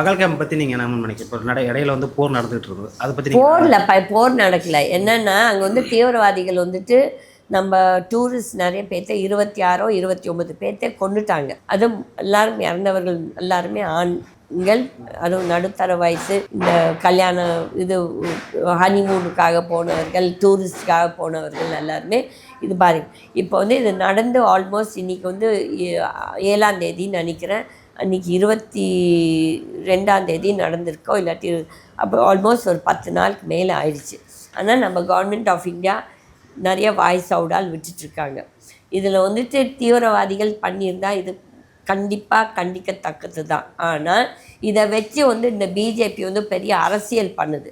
பகல்காம் பற்றி நீங்கள் என்ன நினைக்கிறீங்க? இப்போ நட இடையில வந்து போர் நடந்துகிட்டு இருந்தது அதை பற்றி போரில் ப போர் நடக்கல. என்னன்னா அங்கே வந்து தீவிரவாதிகள் வந்துட்டு நம்ம டூரிஸ்ட் நிறைய பேர்த்த இருபத்தி ஆறோ இருபத்தி ஒன்பது பேர்த்த கொண்டுட்டாங்க அதுவும் எல்லாரும் இறந்தவர்கள் எல்லாருமே ஆண்கள். அதுவும் நடுத்தர வயசு இந்த கல்யாண இது ஹனிமூனுக்காக போனவர்கள் டூரிஸ்டுக்காக போனவர்கள் எல்லாருமே இது பாரு இப்போ வந்து இது நடந்து ஆல்மோஸ்ட் இன்னைக்கு வந்து ஏழாம் தேதின்னு நினைக்கிறேன். அன்றைக்கி இருபத்தி ரெண்டாம் தேதி நடந்திருக்கோ இல்லாட்டி அப்போ ஆல்மோஸ்ட் ஒரு பத்து நாளுக்கு மேலே ஆயிடுச்சு. ஆனால் நம்ம கவர்மெண்ட் ஆஃப் இந்தியா நிறைய வாய்ஸ் அவுடால் விட்டுட்ருக்காங்க இதில் வந்துட்டு தீவிரவாதிகள் பண்ணியிருந்தால் இது கண்டிப்பாக கண்டிக்கத்தக்கது தான் ஆனால் இதை வச்சு வந்து இந்த பிஜேபி வந்து பெரிய அரசியல் பண்ணுது.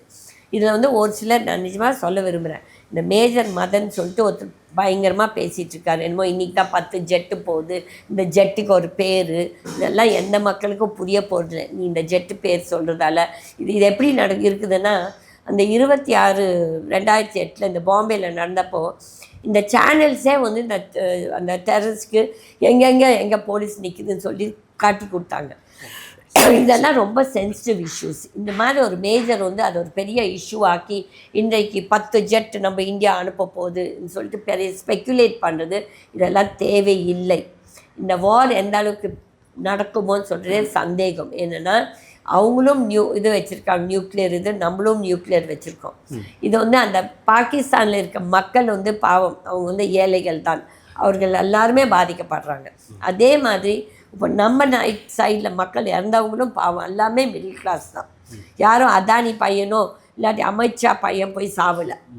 இதில் வந்து ஒரு சிலர் நான் நிஜமாக சொல்ல விரும்புகிறேன் இந்த மேஜர் மதன் சொல்லிட்டு ஒருத்தர் பயங்கரமாக பேசிகிட்டு இருக்காரு என்னமோ இன்றைக்கி தான் பத்து ஜெட்டு போகுது. இந்த ஜெட்டுக்கு ஒரு பேர். இதெல்லாம் எந்த மக்களுக்கும் புரிய போகிறது நீ இந்த ஜெட்டு பேர் சொல்கிறதால இது இது எப்படி நட இருக்குதுன்னா அந்த இருபத்தி ஆறு ரெண்டாயிரத்தி எட்டில் இந்த பாம்பேயில் நடந்தப்போ இந்த சேனல்ஸே வந்து இந்த அந்த டெரரிஸ்க்கு எங்கெங்கே எங்கே போலீஸ் நிற்குதுன்னு சொல்லி காட்டி கொடுத்தாங்க. இதெல்லாம் ரொம்ப சென்சிட்டிவ் இஷ்யூஸ் இந்த மாதிரி ஒரு மேஜர் வந்து அது ஒரு பெரிய இஷ்யூ ஆக்கி இன்றைக்கு பத்து ஜெட் நம்ம இந்தியா அனுப்ப போகுதுன்னு சொல்லிட்டு பெரிய ஸ்பெக்குலேட் பண்ணுறது இதெல்லாம் தேவையில்லை. இந்த வார் எந்த அளவுக்கு நடக்குமோன்னு சொல்கிறதே சந்தேகம். என்னென்னா அவங்களும் நியூ இது வச்சுருக்காங்க நியூக்ளியர் இது நம்மளும் நியூக்ளியர் வச்சுருக்கோம். இது வந்து அந்த பாகிஸ்தானில் இருக்க மக்கள் வந்து பாவம். அவங்க வந்து ஏழைகள் தான். அவர்கள் எல்லாருமே பாதிக்கப்படுறாங்க. அதே மாதிரி இப்போ நம்ம நைட் சைடில் மக்கள் இறந்தவங்களும் பாவம் எல்லாமே மிடில் கிளாஸ் தான். யாரும் அதானி பையனோ இல்லாட்டி அமித்ஷா பையன் போய் சாவலை.